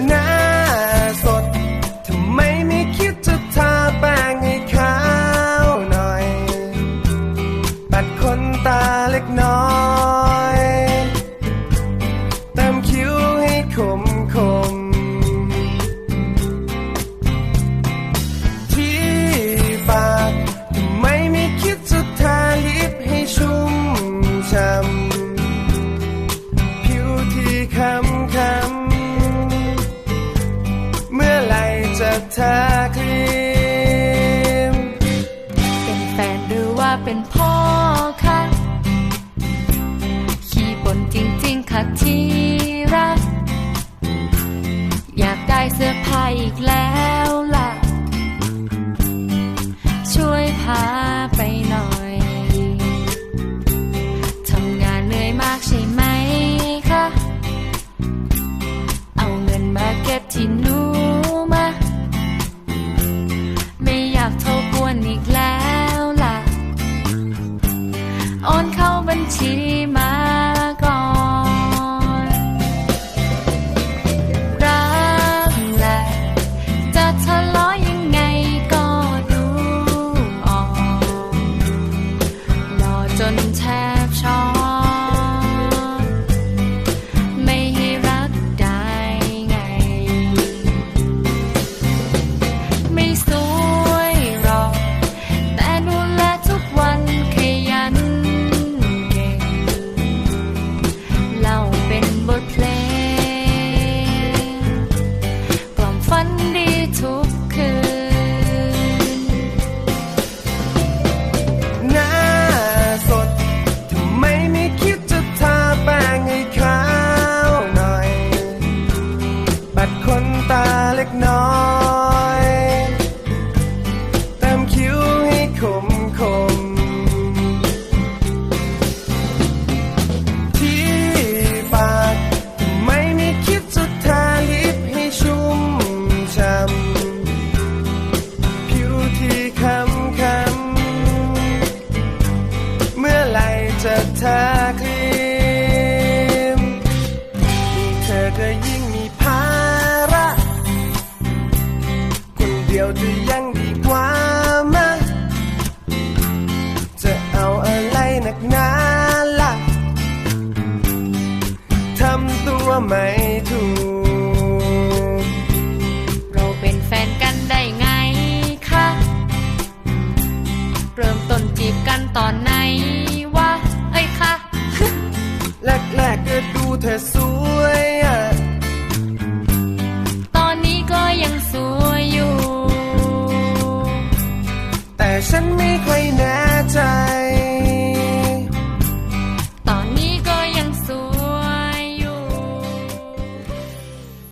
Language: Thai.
ห ทาครีม เป็นแฟนหรือว่าเป็นพ่อคะขี้บ่นจริงๆ ค่ะที่รัก อยากได้เสื้อผ้าอีกแล้วล่ะ ช่วยพาไปหน่อย ทำงานเหนื่อยมากใช่ไหมคะ เอาเงินมาเก็บที่ เเดียวจะยังดีกว่ามาจะเอาอะไรหนักหนาล่ะทำตัวไม่ถูก เราเป็นแฟนกันได้ไงคะ เริ่มต้นจีบกันตอนไหนวะ เอ้ยคะ แรกๆก็ดูเธอสวยอะ send me